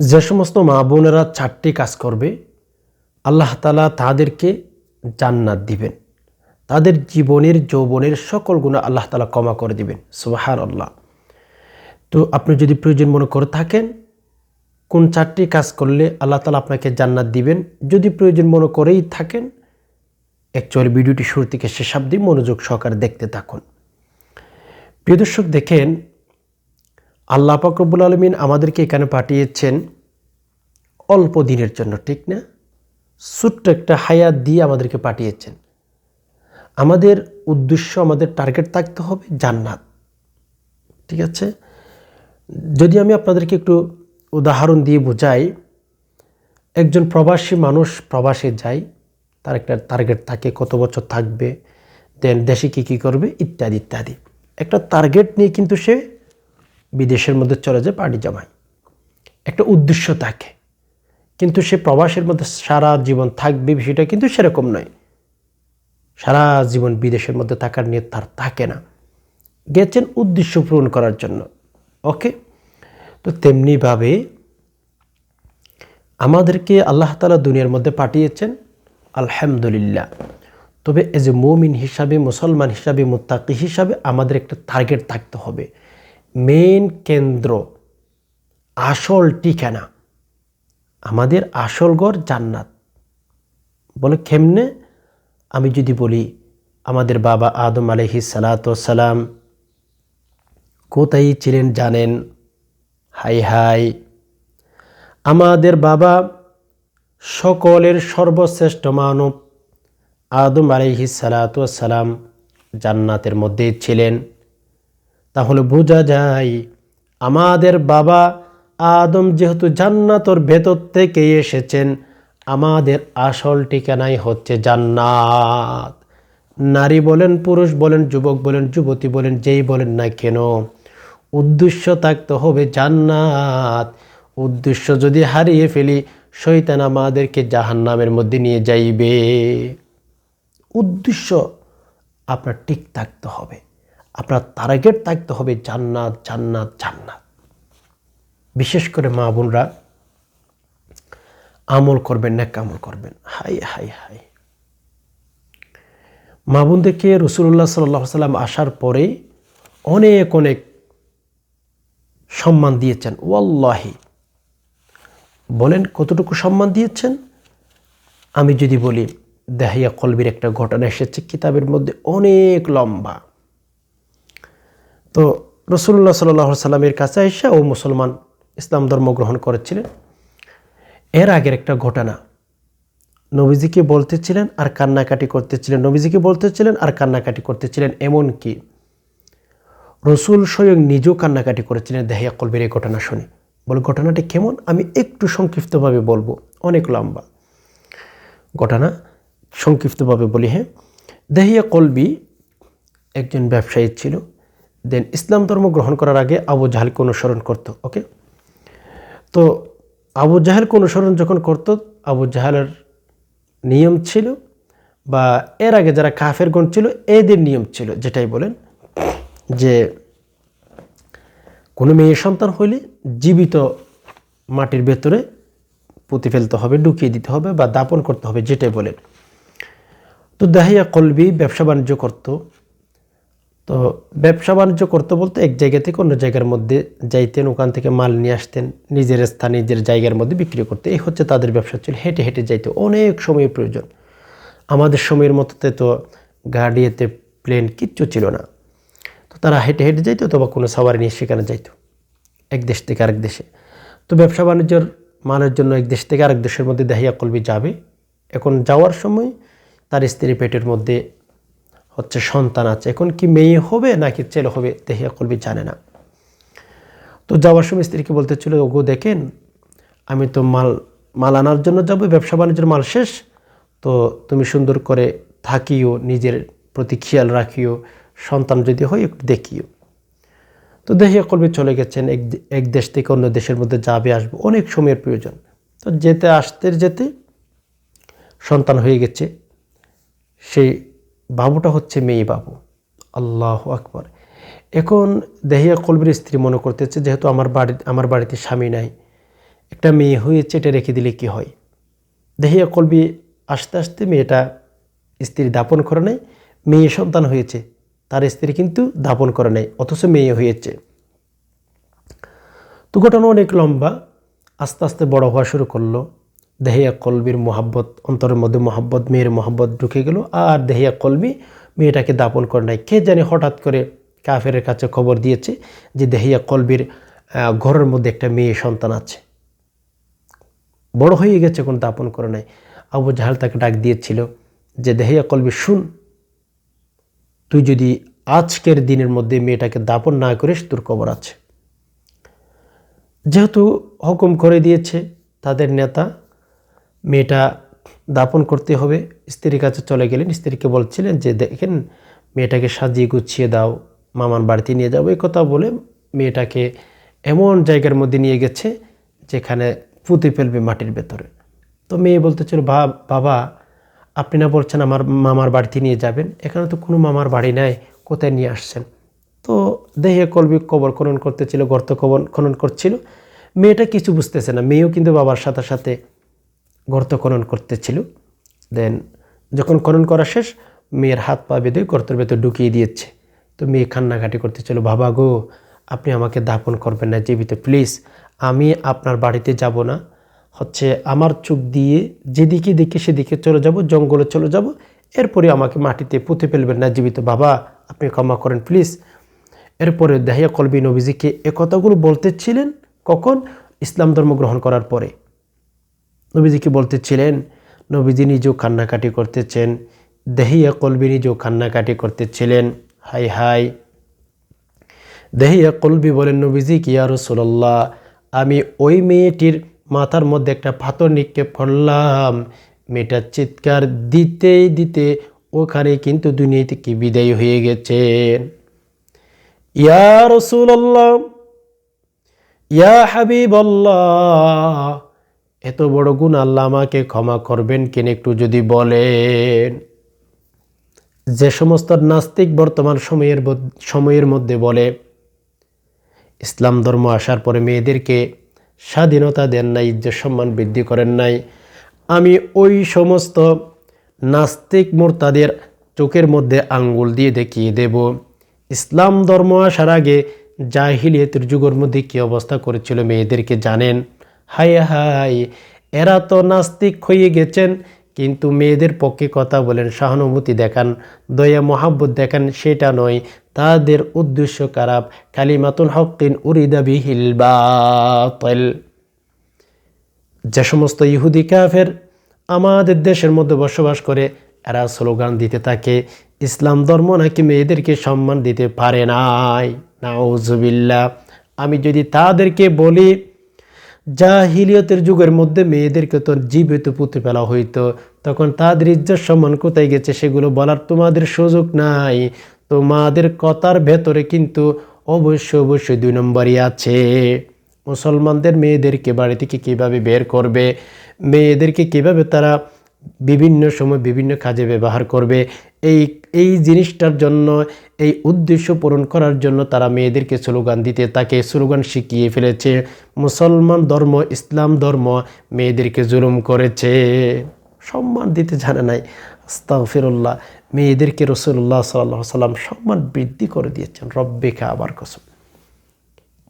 যে সমস্ত মা বোনেরা চারটি কাজ করবে, আল্লাহ তালা তাদেরকে জান্নাত দিবেন। তাদের জীবনের, যৌবনের সকল গুণ আল্লাহ তালা ক্ষমা করে দিবেন। সুবাহার আল্লাহ তো আপনি যদি প্রয়োজন মনে করে থাকেন, কোন চারটি কাজ করলে আল্লাহ তালা আপনাকে জান্নাত দিবেন? যদি প্রয়োজন মনে করেই থাকেন অ্যাকচুয়ালি ভিডিওটি শুরু থেকে শেষ অবধি মনোযোগ সহকারে দেখতে থাকুন। প্রিয় দর্শক, দেখেন আল্লাহ পাকরবুল আলমিন আমাদেরকে এখানে পাঠিয়েছেন অল্প দিনের জন্য, ঠিক না? ছোট্ট একটা হায়াত দিয়ে আমাদেরকে পাঠিয়েছেন। আমাদের উদ্দেশ্য, আমাদের টার্গেট থাকতে হবে জান্নাত, ঠিক আছে? যদি আমি আপনাদেরকে একটু উদাহরণ দিয়ে বোঝাই, একজন প্রবাসী মানুষ প্রবাসে যায়, তার একটা টার্গেট থাকে, কত বছর থাকবে, দেন দেশে কী কী করবে, ইত্যাদি ইত্যাদি। একটা টার্গেট নিয়ে কিন্তু সে বিদেশের মধ্যে চলে যায় পার্টি জমায়। একটা উদ্দেশ্য থাকে। কিন্তু সে প্রবাসের মধ্যে সারা জীবন থাকবে বিষয়টা কিন্তু সেরকম নয়। সারা জীবন বিদেশের মধ্যে থাকার নিয়ে তার থাকে না। গেছেন উদ্দেশ্য পূরণ করার জন্য। ওকে? তো তেমনিভাবে আমাদেরকে আল্লাহ তালা দুনিয়ার মধ্যে পাঠিয়েছেন, আলহামদুলিল্লাহ। তবে এজ এ মমিন হিসাবে, মুসলমান হিসাবে, মোত্তাকি হিসাবে আমাদের একটা টার্গেট থাকতে হবে। মেন কেন্দ্র, আসল ঠিকানা। আমাদের আসল ঘর জান্নাত। বলে কেমনে? আমি যদি বলি, আমাদের বাবা আদম আলহি সালাতাম কোথায় ছিলেন জানেন? হাই হাই। আমাদের বাবা সকলের সর্বশ্রেষ্ঠ মানব, আদম আলহি সালাতাম জান্নাতের মধ্যে ছিলেন। তাহলে বোঝা যায়, আমাদের বাবা আদম যেহেতু জান্নাতর ভেতর থেকে এসেছেন, আমাদের আসল ঠিকানাই হচ্ছে জান্নাত। নারী বলেন, পুরুষ বলেন, যুবক বলেন, যুবতী বলেন, যেই বলেন না কেন, উদ্দেশ্য থাকতে হবে জান্নাত। উদ্দেশ্য যদি হারিয়ে ফেলি শৈতান আমাদেরকে জাহান্নামের মধ্যে নিয়ে যাইবে। উদ্দেশ্য আপনার ঠিক থাকতে হবে। আপনার টার্গেট থাকতে হবে জান্নাত জান্নাত জান্নাত। বিশেষ করে মা বোনরা, আমল করবেন না কামল করবেন। হাই হাই হাই। মা বোনদেরকে রসুল্লাহ সাল্লাহ সাল্লাম আসার পরে অনেক অনেক সম্মান দিয়েছেন। ওয়াল্লাহি। বলেন, কতটুকু সম্মান দিয়েছেন? আমি যদি বলি দেহাইয়া কলবির একটা ঘটনা এসেছে কিতাবের মধ্যে, অনেক লম্বা। তো রসুল্লাহ সাল্লাহ সাল্লামের কাছে এসে ও মুসলমান, ইসলাম ধর্ম গ্রহণ করেছিলেন। এর আগের একটা ঘটনা। নবীজিকে বলতেছিলেন, আর কান্নাকাটি করতেছিলেন। নবীজিকে বলতেছিলেন, আর কান্নাকাটি করতেছিলেন। এমন কি রসুল স্বয়ং নিজেও কান্নাকাটি করেছিলেন। দেহিয়া কলবের এই ঘটনা শুনে। বলে, ঘটনাটি কেমন? আমি একটু সংক্ষিপ্তভাবে বলব। অনেক লম্বা। ঘটনা সংক্ষিপ্তভাবে বলি হ্যাঁ? দেহিয়া কলবি একজন ব্যবসায়ী ছিল। দেন ইসলাম ধর্ম গ্রহণ করার আগে আবু জাহালকে অনুসরণ করত ওকে তো আবু জাহেলকে অনুসরণ যখন করত আবু জাহালের নিয়ম ছিল বা এর আগে যারা কাফেরগণ ছিল, এদের নিয়ম ছিল, যেটাই বলেন যে কোনো মেয়ে সন্তান হইলে জীবিত মাটির ভেতরে পুঁতে ফেলতে হবে, ঢুকিয়ে দিতে হবে বা দাপন করতে হবে, যেটাই বলেন। তো দাহিয়া কলবি ব্যবসা বাণিজ্য করতো তো ব্যবসা বাণিজ্য করতে বলতে এক জায়গা থেকে অন্য জায়গার মধ্যে যাইতেন, ওখান থেকে মাল নিয়ে আসতেন, নিজের স্থান, নিজের জায়গার মধ্যে বিক্রি করতে। এই হচ্ছে তাদের ব্যবসা ছিল হেঁটে হেঁটে যাইতে অনেক সময়ের প্রয়োজন। আমাদের সময়ের মতোতে তো গাড়িতে প্লেন কিচ্ছু ছিল না। তো তারা হেঁটে হেঁটে যাইতো, অথবা কোনো সাওয়ারি নিয়ে সেখানে যাইতো। এক দেশ থেকে আরেক দেশে। তো ব্যবসা বাণিজ্যর মালের জন্য এক দেশ থেকে আরেক দেশের মধ্যে দেহিয়া কলবি যাবে। এখন যাওয়ার সময় তার স্ত্রী পেটের মধ্যে হচ্ছে সন্তান আছে। এখন কি মেয়ে হবে নাকি ছেলে হবে দেহিয়া কলবি জানে না। তো যাওয়ার সময় স্ত্রীকে বলতে ছিল ওগো, দেখেন, আমি তো মাল মাল আনার জন্য যাব, ব্যবসা বাণিজ্যের মাল শেষ। তো তুমি সুন্দর করে থাকিও, নিজের প্রতি খেয়াল রাখিও, সন্তান যদি হয় একটু দেখিও। তো দেহিয়া কলবি চলে গেছেন, এক এক দেশ থেকে অন্য দেশের মধ্যে যাবে, আসবে, অনেক সময়ের প্রয়োজন। তো যেতে, আসতে, যেতে সন্তান হয়ে গেছে। সেই বাবুটা হচ্ছে মেয়ে বাবু। আল্লাহ আকবর। এখন দেহিয়া কলবির স্ত্রী মনে করতেছে, যেহেতু আমার বাড়ি, আমার বাড়িতে স্বামী নাই, একটা মেয়ে হয়েছে এটা রেখে দিলে কি হয়? দেহিয়া কলবি আস্তে আস্তে মেয়েটা স্ত্রী দাপন করে নেয়। মেয়ে সন্তান হয়েছে, তার স্ত্রী কিন্তু দাপন করে নেয়, অথচ মেয়ে হয়েছে। তো ঘটনা অনেক লম্বা, আস্তে আস্তে বড় হওয়া শুরু করল। দেহিয়া কলবির মোহাব্বত, অন্তরের মধ্যে মোহাব্বত, মেয়ের মোহাব্বত ঢুকে গেল। আর দেহিয়া কলবি মেয়েটাকে দাপন করে নাই। কে জানি হঠাৎ করে কাফের কাছে খবর দিয়েছে যে দেহিয়া কলবির ঘরের মধ্যে একটা মেয়ে সন্তান আছে। বড় হয়ে গেছে, কোন দাপন করে নাই। আবু জাহাল তাকে ডাক দিয়েছিল যে দেহিয়া কলবি, শুন। তুই যদি আজকের দিনের মধ্যে মেয়েটাকে দাপন না করিস, তোর কবর আছে। যেহেতু হুকুম করে দিয়েছে তাদের নেতা মেয়েটা দাপন করতে হবে। স্ত্রীর কাছে চলে গেলেন। স্ত্রীকে বলছিলেন যে, দেখেন, মেয়েটাকে সাজিয়ে গুছিয়ে দাও, মামার বাড়িতে নিয়ে যাব এই কথা বলে মেয়েটাকে এমন জায়গার মধ্যে নিয়ে গেছে যেখানে পুঁতে ফেলবে মাটির ভেতরে। তো মেয়ে বলতেছিল, বা, বাবা, আপনি না বলছেন আমার মামার বাড়িতে নিয়ে যাবেন? এখানে তো কোনো মামার বাড়ি নাই, কোথায় নিয়ে আসছেন? তো দেহে কলবি কবর খনন করতেছিল, গর্ত কবর খনন করছিল। মেয়েটা কিছু বুঝতেছে না। মেয়েও কিন্তু বাবার সাথে সাথে গর্ত খনন করতেছিল। দেন যখন খনন করা শেষ, মেয়ের হাত পা বেঁধে গর্তের ভেতর ঢুকিয়ে দিয়েছে। তো মেয়ে কান্নাকাটি করতেছিল, বাবা গো, আপনি আমাকে দাপন করবেন না, জীবিত প্লিজ আমি আপনার বাড়িতে যাব না। হচ্ছে আমার চোখ দিয়ে যেদিকে দেখে সেদিকে চলে যাব, জঙ্গলে চলে যাব। এরপরে আমাকে মাটিতে পুঁতে ফেলবেন না, জীবিত বাবা, আপনি ক্ষমা করেন প্লিজ এরপরে দাহিয়া কলবি নবীজিকে এ কথাগুলো বলতেছিলেন কখন? ইসলাম ধর্ম গ্রহণ করার পরে। নবীজিকে বলতেছিলেন, নবীজি নিজেও কান্নাকাটি করতেছেন, দেহিয়া কলবি নিজেও কান্নাকাটি করতেছিলেন। হাই হাই দেহিয়া কলবি বলেন নবীজি কি আর রসুল্লাহ আমি ওই মেয়েটির মাথার মধ্যে একটা পাথর নিক্ষেপ করলাম। মেয়েটার চিৎকার দিতেই দিতে ওখানে কিন্তু দুনিয়া থেকে বিদায় হয়ে গেছেন ইয়া রসুল্লাহ ইয়া হাবিব এত বড় গুণ আল্লাহ আমাকে ক্ষমা করবেন কিন একটু যদি বলেন। যে সমস্ত নাস্তিক বর্তমান সময়ের সময়ের মধ্যে বলে, ইসলাম ধর্ম আসার পরে মেয়েদেরকে স্বাধীনতা দেন নাই, ইজ্জত সম্মান বৃদ্ধি করেন নাই। আমি ওই সমস্ত নাস্তিক মোর্তাদের চোখের মধ্যে আঙ্গুল দিয়ে দেখিয়ে দেব। ইসলাম ধর্ম আসার আগে জাহিলিয়তের যুগের মধ্যে কী অবস্থা করেছিল মেয়েদেরকে জানেন? হাই হাই এরা তো নাস্তিক হয়ে গেছেন। কিন্তু মেয়েদের পক্ষে কথা বলেন, সহানুভূতি দেখান, দয়া, মহাব্বত দেখান, সেটা নয়। তাদের উদ্দেশ্য খারাপ। কালিমাতুল হকিন উরিদা বিহিল বাতিল। যে সমস্ত ইহুদি কাফের আমাদের দেশের মধ্যে বসবাস করে, এরা স্লোগান দিতে থাকে, ইসলাম ধর্ম নাকি মেয়েদেরকে সম্মান দিতে পারে নাই। নাউজুবিল্লাহ। আমি যদি তাদেরকে বলি জাহিলিয়তের যুগের মধ্যে মেয়েদেরকে তো জীবিত পুঁতে ফেলা হইতো। তখন তাদের ইজ্জত সম্মান কোথায় গেছে সেগুলো বলার তোমাদের সুযোগ নাই। তোমাদের কথার ভেতরে কিন্তু অবশ্যই অবশ্যই দুই নম্বরই আছে। মুসলমানদের মেয়েদেরকে বাড়ি থেকে কীভাবে বের করবে? মেয়েদেরকে কীভাবে তারা বিভিন্ন সময় বিভিন্ন কাজে ব্যবহার করবে। এই এই জিনিসটার জন্য, এই উদ্দেশ্য পূরণ করার জন্য তারা মেয়েদেরকে স্লোগান দিতে, তাকে স্লোগান শিখিয়ে ফেলেছে। মুসলমান ধর্ম, ইসলাম ধর্ম মেয়েদেরকে জুলুম করেছে। সম্মান দিতে জানে নাই। আস্তাগফিরুল্লাহ, মেয়েদেরকে রসুল্লাহ সাল্লাহ সাল্লাম সম্মান বৃদ্ধি করে দিয়েছেন। রব্বিকা আবার কসম।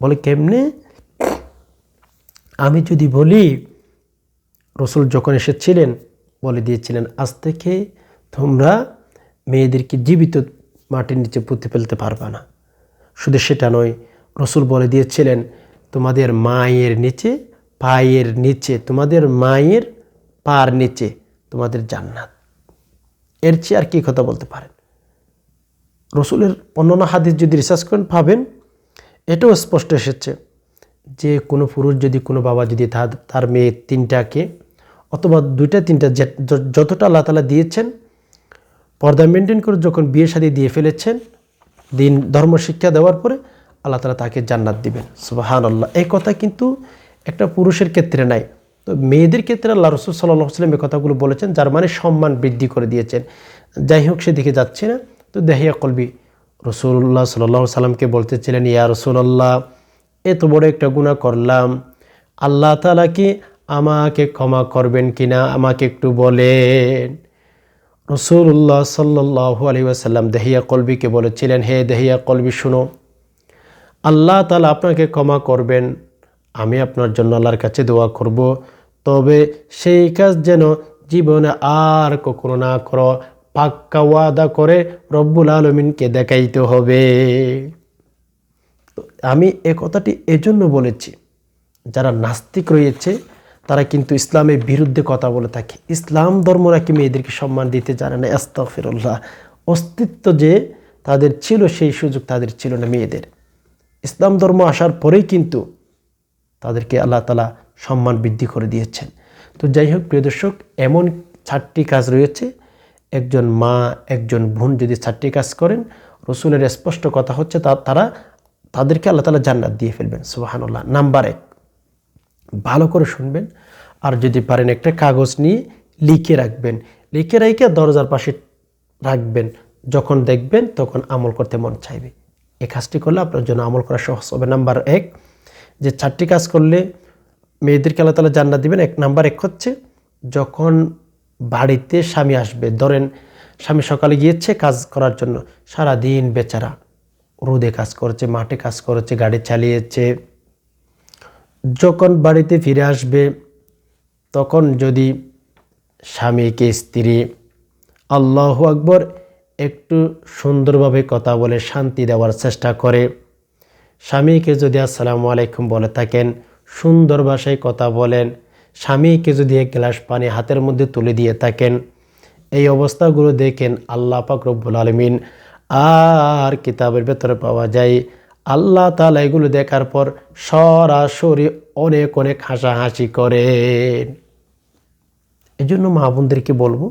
বলে কেমনে? আমি যদি বলি, রসুল যখন এসেছিলেন বলে দিয়েছিলেন, আজ থেকে তোমরা মেয়েদেরকে জীবিত মাটির নিচে পুঁতে ফেলতে পারবে না। শুধু সেটা নয়, রসুল বলে দিয়েছিলেন, তোমাদের মায়ের নিচে, পায়ের নিচে, তোমাদের মায়ের পার নিচে তোমাদের জান্নাত। এর চেয়ে আর কি কথা বলতে পারেন? রসুলের অন্যান্য হাদিস যদি রিসার্চ করেন, পাবেন। এটাও স্পষ্ট এসেছে যে কোনো পুরুষ যদি কোনো বাবা যদি তার তার মেয়ে তিনটাকে অথবা দুইটা, তিনটা যতটা আল্লাহ তালা দিয়েছেন, পর্দা মেনটেন করে যখন বিয়ে শাদী দিয়ে ফেলেছেন, দিন ধর্ম শিক্ষা দেওয়ার পরে আল্লাহ তালা তাকে জান্নাত দিবেন। সুবাহান আল্লাহ এই কথা কিন্তু একটা পুরুষের ক্ষেত্রে নাই। তো মেয়েদের ক্ষেত্রে আল্লাহ রসুল সাল্লাহ সাল্লাম এই কথাগুলো বলেছেন, যার মানে সম্মান বৃদ্ধি করে দিয়েছেন। যাই হোক, সেদিকে যাচ্ছে না। তো দেহিয়া কলবি রসুল্লাহ সাল্লাহ সাল্লামকে বলতেছিলেন, ইয়া রসুল্লাহ এত বড় একটা গুণা করলাম। আল্লাহ তালা কি আমাকে ক্ষমা করবেন কিনা? আমাকে একটু বলেন। রসুল্লাহ সাল্লু আলী আসাল্লাম দেহিয়া কলবিকে বলেছিলেন, হে দেহিয়া কলবি, শুনো। আল্লাহ তালা আপনাকে ক্ষমা করবেন। আমি আপনার জন্য আল্লাহর কাছে দোয়া করব। তবে সেই কাজ যেন জীবনে আর কখনো না করো। পাক্কা ওয়াদা করে রব্বুল আলমিনকে দেখাইতে হবে। আমি এ কথাটি এজন্য বলেছি, যারা নাস্তিক রয়েছে তারা কিন্তু ইসলামের বিরুদ্ধে কথা বলে থাকে। ইসলাম ধর্ম নাকি মেয়েদেরকে সম্মান দিতে জানে না? আস্তাফিরুল্লাহ অস্তিত্ব যে তাদের ছিল, সেই সুযোগ তাদের ছিল না মেয়েদের। ইসলাম ধর্ম আসার পরেই কিন্তু তাদেরকে আল্লাহ তালা সম্মান বৃদ্ধি করে দিয়েছেন। তো যাই হোক, প্রিয় দর্শক, এমন চারটি কাজ রয়েছে। একজন মা, একজন বোন যদি চারটি কাজ করেন, রসুলের স্পষ্ট কথা হচ্ছে তা তারা তাদেরকে আল্লাহ তালা জান্নাত দিয়ে ফেলবেন। সুবাহানুল্লাহ। নাম্বার এক ভালো করে শুনবেন। আর যদি পারেন একটা কাগজ নিয়ে লিখে রাখবেন। লিখে রেখে দরজার পাশে রাখবেন। যখন দেখবেন তখন আমল করতে মন চাইবে। এই কাজটি করলে আপনার জন্য আমল করা সহজ হবে। নাম্বার এক, যে চারটি কাজ করলে মেয়েদেরকে আল্লাহ তালা জান্নাত দিবেন, এক নাম্বার এক হচ্ছে যখন বাড়িতে স্বামী আসবে, ধরেন স্বামী সকালে গিয়েছে কাজ করার জন্য সারা দিন বেচারা রোদে কাজ করেছে, মাঠে কাজ করেছে, গাড়ি চালিয়েছে যখন বাড়িতে ফিরে আসবে, তখন যদি স্বামীকে, স্ত্রী, আল্লাহ আকবর একটু সুন্দরভাবে কথা বলে শান্তি দেওয়ার চেষ্টা করে, স্বামীকে যদি আসসালামু আলাইকুম বলে থাকেন, সুন্দর ভাষায় কথা বলেন, স্বামীকে যদি এক গ্লাস পানি হাতের মধ্যে তুলে দিয়ে থাকেন, এই অবস্থাগুলো দেখেন আল্লাহ পাক আলমিন আর কিতাবের ভেতরে পাওয়া যায় আল্লাহ তালা এগুলো দেখার পর সরাসরি অনেক অনেক হাসাহাসি করেন। এই জন্য মা বোনদেরকে বলব,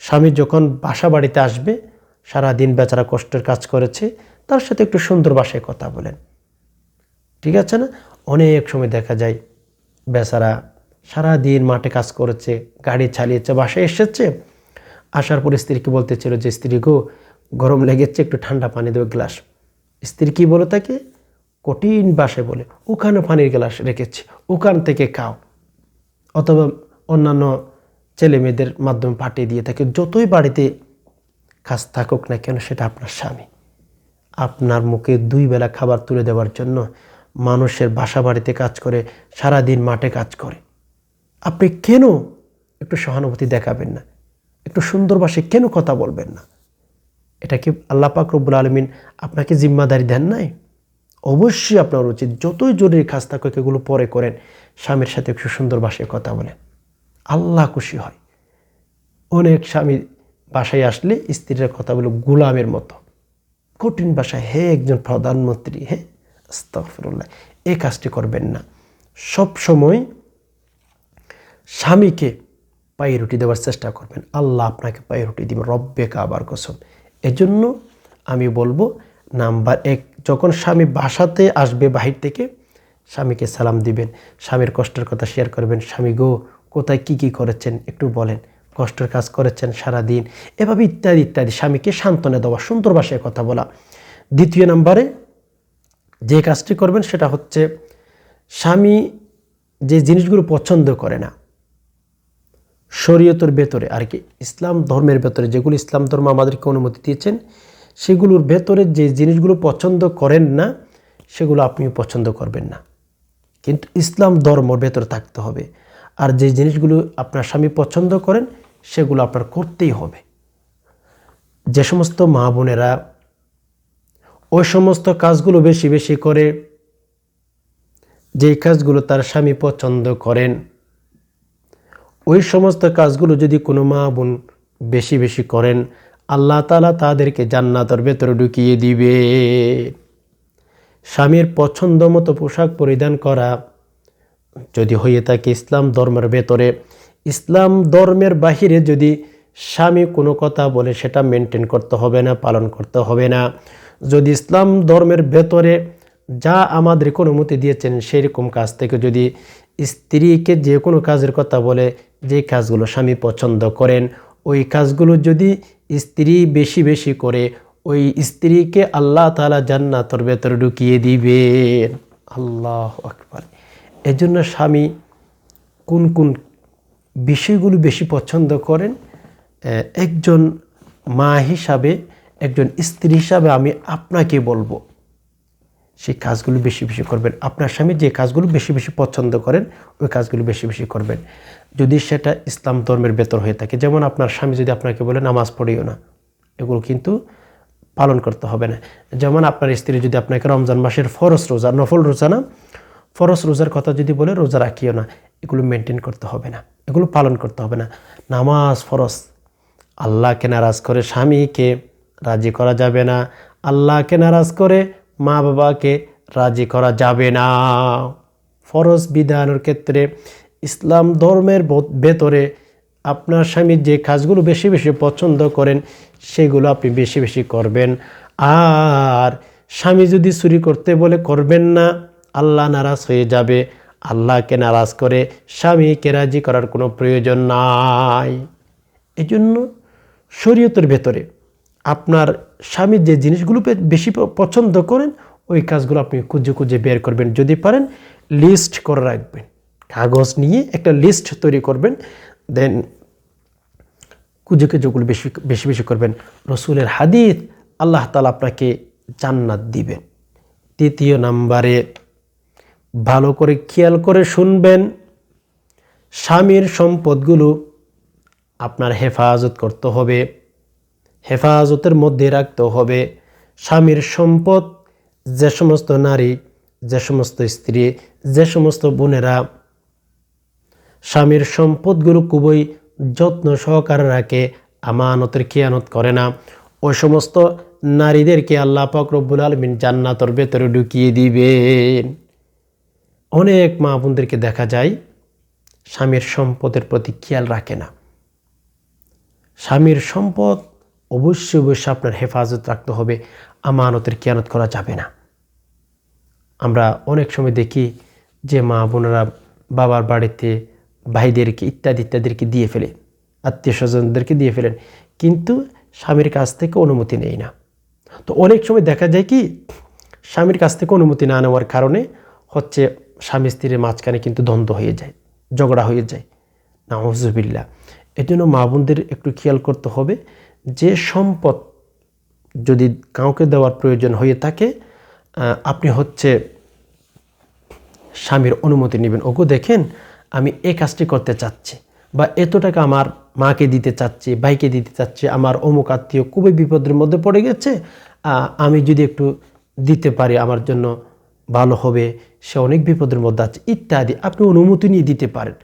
স্বামী যখন বাসা বাড়িতে আসবে, সারা দিন বেচারা কষ্টের কাজ করেছে, তার সাথে একটু সুন্দর ভাষায় কথা বলেন। ঠিক আছে না? অনেক সময় দেখা যায়, বেচারা সারা দিন মাঠে কাজ করেছে, গাড়ি চালিয়েছে, বাসায় এসেছে, আসার পর স্ত্রীকে বলতেছিল যে, স্ত্রী গো, গরম লেগেছে, একটু ঠান্ডা পানি দেবে গ্লাস। স্ত্রী কি বলে তাকে? কঠিন বাসে বলে, ওখানে পানির গ্লাস রেখেছে, ওখান থেকে খাও। অথবা অন্যান্য ছেলে মেয়েদের মাধ্যমে পাঠিয়ে দিয়ে থাকে, যতই বাড়িতে কাজ থাকুক না কেন, সেটা আপনার স্বামী। আপনার মুখে দুই বেলা খাবার তুলে দেওয়ার জন্য মানুষের বাসা বাড়িতে কাজ করে সারা দিন মাঠে কাজ করে। আপনি কেন একটু সহানুভূতি দেখাবেন না? একটু সুন্দর কেন কথা বলবেন না? এটা কি আল্লাহ পাক রব্বুল আলমিন আপনাকে জিম্মাদারি দেন নাই? অবশ্যই আপনার উচিত যতই জরুরি কাজ থাকুক, এগুলো পরে করেন। স্বামীর সাথে একটু সুন্দর ভাষায় কথা বলেন। আল্লাহ খুশি হয়। অনেক স্বামী বাসায় আসলে স্ত্রীর কথা বলে গোলামের মতো। কঠিন ভাষায়, হে একজন প্রধানমন্ত্রী, হে? আস্তফরুল্লাহ এই কাজটি করবেন না। সব সময় স্বামীকে পায়ে রুটি দেওয়ার চেষ্টা করবেন। আল্লাহ আপনাকে পায়ে রুটি দিবেন রব্বে কাবার কসম। এজন্য আমি বলব, নাম্বার এক, যখন স্বামী বাসাতে আসবে বাহির থেকে, স্বামীকে সালাম দিবেন। স্বামীর কষ্টের কথা শেয়ার করবেন, স্বামী গো, কোথায় কি কি করেছেন? একটু বলেন। কষ্টের কাজ করেছেন সারা দিন এভাবে ইত্যাদি ইত্যাদি। স্বামীকে সান্ত্বনা দেওয়া, সুন্দর ভাষায় কথা বলা। দ্বিতীয় নাম্বারে যে কাজটি করবেন, সেটা হচ্ছে স্বামী যে জিনিসগুলো পছন্দ করে না শরীয়তের ভেতরে, আর কি, ইসলাম ধর্মের ভেতরে, যেগুলো ইসলাম ধর্ম আমাদেরকে অনুমতি দিয়েছেন, সেগুলোর ভেতরে যে জিনিসগুলো পছন্দ করেন না, সেগুলো আপনিও পছন্দ করবেন না। কিন্তু ইসলাম ধর্মর ভেতরে থাকতে হবে, আর যে জিনিসগুলো আপনার স্বামী পছন্দ করেন, সেগুলো আপনার করতেই হবে। যে সমস্ত মা বোনেরা ওই সমস্ত কাজগুলো বেশি বেশি করে, যেই কাজগুলো তার স্বামী পছন্দ করেন ওই সমস্ত কাজগুলো যদি কোনো মা বোন বেশি বেশি করেন, আল্লাহ তালা তাদেরকে জান্নাতের ভেতরে ঢুকিয়ে দিবে। স্বামীর পছন্দ মতো পোশাক পরিধান করা যদি হয়ে থাকে ইসলাম ধর্মের ভেতরে, ইসলাম ধর্মের বাহিরে যদি স্বামী কোনো কথা বলে সেটা মেনটেন করতে হবে না, পালন করতে হবে না। যদি ইসলাম ধর্মের ভেতরে যা আমাদেরকে অনুমতি দিয়েছেন, সেরকম কাজ থেকে যদি স্ত্রীকে যে কোনো কাজের কথা বলে যে কাজগুলো স্বামী পছন্দ করেন, ওই কাজগুলো যদি স্ত্রী বেশি বেশি করে, ওই স্ত্রীকে আল্লাহ তালা জান্নাতর ভেতরে ঢুকিয়ে দিবেন। আল্লাহ আকবর। এজন্য স্বামী কোন কোন বিষয়গুলো বেশি পছন্দ করেন? একজন মা হিসাবে, একজন স্ত্রী হিসাবে আমি আপনাকে বলব সেই কাজগুলো বেশি বেশি করবেন। আপনার স্বামী যে কাজগুলো বেশি বেশি পছন্দ করেন, ওই কাজগুলো বেশি বেশি করবেন। যদি সেটা ইসলাম ধর্মের বেতর হয়ে থাকে, যেমন আপনার স্বামী যদি আপনাকে বলে, নামাজ পড়িও না, এগুলো কিন্তু পালন করতে হবে না। যেমন আপনার স্ত্রী যদি আপনাকে রমজান মাসের ফরস রোজা, নফল রোজা না ফরস রোজার কথা যদি বলে, রোজা রাখিও না, এগুলো মেনটেন করতে হবে না। এগুলো পালন করতে হবে না। নামাজ ফরস আল্লাহকে নারাজ করে স্বামীকে রাজি করা যাবে না। আল্লাহকে নারাজ করে মা বাবাকে রাজি করা যাবে না। ফরজ বিধানের ক্ষেত্রে ইসলাম ধর্মের ভেতরে আপনার স্বামী যে কাজগুলো বেশি বেশি পছন্দ করেন, সেগুলো আপনি বেশি বেশি করবেন। আর স্বামী যদি চুরি করতে বলে করবেন না, আল্লাহ নারাজ হয়ে যাবে। আল্লাহকে নারাজ করে স্বামীকে রাজি করার কোনো প্রয়োজন নাই। এই জন্য শরীয়তের ভেতরে আপনার স্বামী যে জিনিসগুলো বেশি পছন্দ করেন, ওই কাজগুলো আপনি খুঁজে খুঁজে বের করবেন। যদি পারেন লিস্ট করে রাখবেন। কাগজ নিয়ে একটা লিস্ট তৈরি করবেন। দেন খুঁজে খুঁজেগুলো বেশি বেশি বেশি করবেন। রসুলের হাদিস, আল্লাহ তালা আপনাকে জান্নাত দিবেন। তৃতীয় নাম্বারে, ভালো করে খেয়াল করে শুনবেন, স্বামীর সম্পদগুলো আপনার হেফাজত করতে হবে। হেফাজতের মধ্যে রাখতে হবে। স্বামীর সম্পদ, যে সমস্ত নারী, যে সমস্ত স্ত্রী, যে সমস্ত বোনেরা, স্বামীর সম্পদগুলো খুবই যত্ন সহকারে রাখে, আমানতের খেয়ানত করে না। ওই সমস্ত নারীদেরকে আল্লাহ রব্বুল আলমিন জান্নাতর ভেতরে ঢুকিয়ে দিবেন অনেক মা বোনদেরকে দেখা যায়, স্বামীর সম্পদের প্রতি খেয়াল রাখে না। স্বামীর সম্পদ অবশ্যই অবশ্যই আপনার হেফাজত রাখতে হবে। আমানতের কেয়ানত করা যাবে না। আমরা অনেক সময় দেখি যে মা বোনেরা বাবার বাড়িতে ভাইদেরকে ইত্যাদি, ইত্যাদিকে দিয়ে ফেলে, আত্মীয় স্বজনদেরকে দিয়ে ফেলেন, কিন্তু স্বামীর কাছ থেকে অনুমতি নেই না। তো অনেক সময় দেখা যায় কি, স্বামীর কাছ থেকে অনুমতি না নেওয়ার কারণে হচ্ছে স্বামী স্ত্রীর মাঝখানে কিন্তু দ্বন্দ্ব হয়ে যায়, ঝগড়া হয়ে যায়। নাহজবিল্লা এই জন্য মা বোনদের একটু খেয়াল করতে হবে যে সম্পদ যদি কাউকে দেওয়ার প্রয়োজন হয়ে থাকে আপনি হচ্ছে স্বামীর অনুমতি নেবেন। ওগো দেখেন, আমি এই কাজটি করতে চাচ্ছি বা এত টাকা আমার মাকে দিতে চাচ্ছি, ভাইকে দিতে চাচ্ছি, আমার অমুক আত্মীয় খুবই বিপদের মধ্যে পড়ে গেছে আমি যদি একটু দিতে পারি, আমার জন্য ভালো হবে, সে অনেক বিপদের মধ্যে আছে, ইত্যাদি। আপনি অনুমতি নিয়ে দিতে পারেন।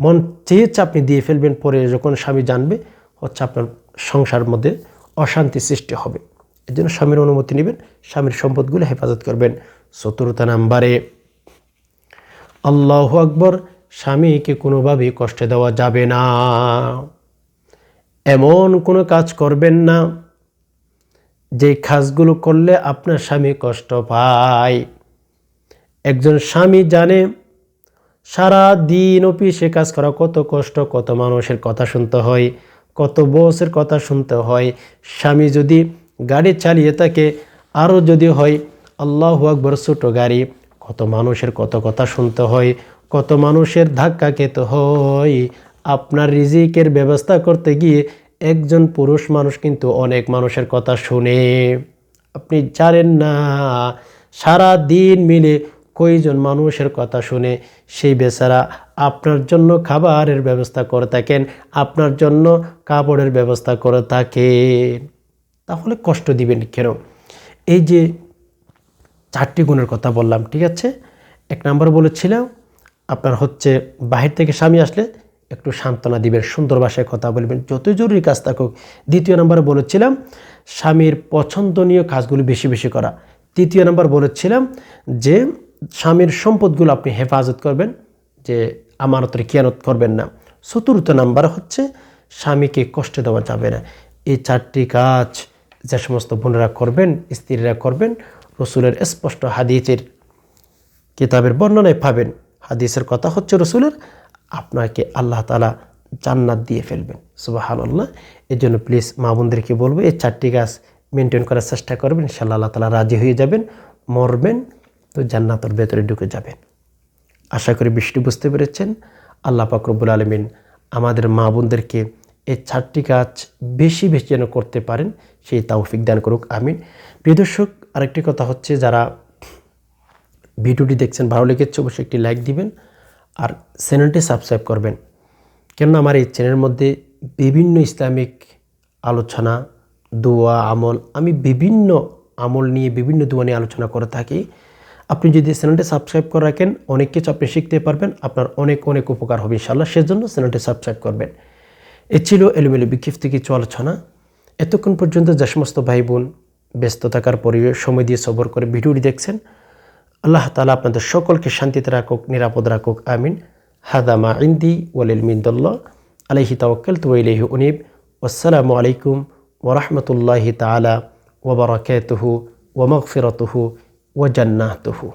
মন চেয়েছে আপনি দিয়ে ফেলবেন, পরে যখন স্বামী জানবে, হচ্ছে আপনার সংসার মধ্যে অশান্তি সৃষ্টি হবে। এর জন্য স্বামীর অনুমতি নেবেন, স্বামীর সম্পদগুলো হেফাজত করবেন। চতুর্থ নাম্বারে, আল্লাহ আকবর, স্বামীকে কোনোভাবেই কষ্ট দেওয়া যাবে না। এমন কোনো কাজ করবেন না, যে কাজগুলো করলে আপনার স্বামী কষ্ট পায়। একজন স্বামী জানে সারা দিন অফিসে কাজ করা কত কষ্ট, কত মানুষের কথা শুনতে হয়। কত বসের কথা শুনতে হয়। স্বামী যদি গাড়ি চালিয়ে থাকে, আরও যদি হয়, আল্লাহ আকবর ছোটো গাড়ি। কত মানুষের কত কথা শুনতে হয়, কত মানুষের ধাক্কা খেতে হয়। আপনার রিজিকের ব্যবস্থা করতে গিয়ে একজন পুরুষ মানুষ কিন্তু অনেক মানুষের কথা শুনে। আপনি জানেন না সারা দিন মিলে কয়জন মানুষের কথা শুনে সেই বেচারা আপনার জন্য খাবারের ব্যবস্থা করে থাকেন, আপনার জন্য কাপড়ের ব্যবস্থা করে থাকেন। তাহলে কষ্ট দিবেন কেন? এই যে চারটি গুণের কথা বললাম, ঠিক আছে? এক নম্বর বলেছিলাম, আপনার হচ্ছে বাহির থেকে স্বামী আসলে একটু সান্ত্বনা দিবেন, সুন্দর ভাষায় কথা বলবেন, যতই জরুরি কাজ থাকুক। দ্বিতীয় নম্বরে বলেছিলাম, স্বামীর পছন্দনীয় কাজগুলো বেশি বেশি করা। তৃতীয় নম্বর বলেছিলাম যে স্বামীর সম্পদগুলো আপনি হেফাজত করবেন যে আমানতের কিয়ানত করবেন না। চতুর্থ নাম্বার হচ্ছে স্বামীকে কষ্ট দেওয়া যাবে না। এই চারটি কাজ যে সমস্ত বোনেরা করবেন, স্ত্রীরা করবেন, রসুলের স্পষ্ট হাদিসের কিতাবের বর্ণনায় পাবেন। হাদিসের কথা হচ্ছে রসুলের, আপনাকে আল্লাহ তালা জান্নাত দিয়ে ফেলবেন। সুবাহান আল্লাহ এর জন্য প্লিজ মা বোনদেরকে বলব, এই চারটি গাছ মেনটেন করার চেষ্টা করবেন। ইনশাল্লাহ আল্লাহ তালা রাজি হয়ে যাবেন, মরবেন। তো জান্নাতের ভেতরে ঢুকে যাবেন। আশা করি বৃষ্টি বুঝতে পেরেছেন। আল্লাহ পাকরবুল আলমিন আমাদের মা বোনদেরকে এই চারটি কাজ বেশি বেশি যেন করতে পারেন, সেই তাওফিক দান করুক, আমিন। প্রিয় দর্শক, আরেকটি কথা হচ্ছে যারা ভিডিওটি দেখছেন, ভালো লেগেছে, অবশ্যই একটি লাইক দিবেন আর চ্যানেলটি সাবস্ক্রাইব করবেন। কেননা আমার এই চ্যানেলের মধ্যে বিভিন্ন ইসলামিক আলোচনা, দোয়া, আমল, আমি বিভিন্ন আমল নিয়ে বিভিন্ন দোয়া নিয়ে আলোচনা করে থাকি। আপনি যদি চ্যানেলটি সাবস্ক্রাইব করে রাখেন, অনেক কিছু আপনি শিখতে পারবেন, আপনার অনেক অনেক উপকার হবে ইনশাল্লাহ সেজন্য চ্যানেলটি সাবস্ক্রাইব করবেন। এ ছিল এলোমেলো বিক্ষিপ্ত কিছু আলোচনা। এতক্ষণ পর্যন্ত যে সমস্ত ভাই বোন ব্যস্ত থাকার পরে সময় দিয়ে সবর করে ভিডিওটি দেখছেন, আল্লাহ তালা আপনাদের সকলকে শান্তিতে রাখুক, নিরাপদ রাখুক, আমিন। হাদামা ইন্দি ওয়ালিল মিন্দল্লা আলহি তাওয়াক্কাল তু ইলাইহি উনিব। আসসালামু আলাইকুম ওরহমতুল্লাহি তালা ওবরাকাতুহু ওমগফিরতুহু wa jannatuhu.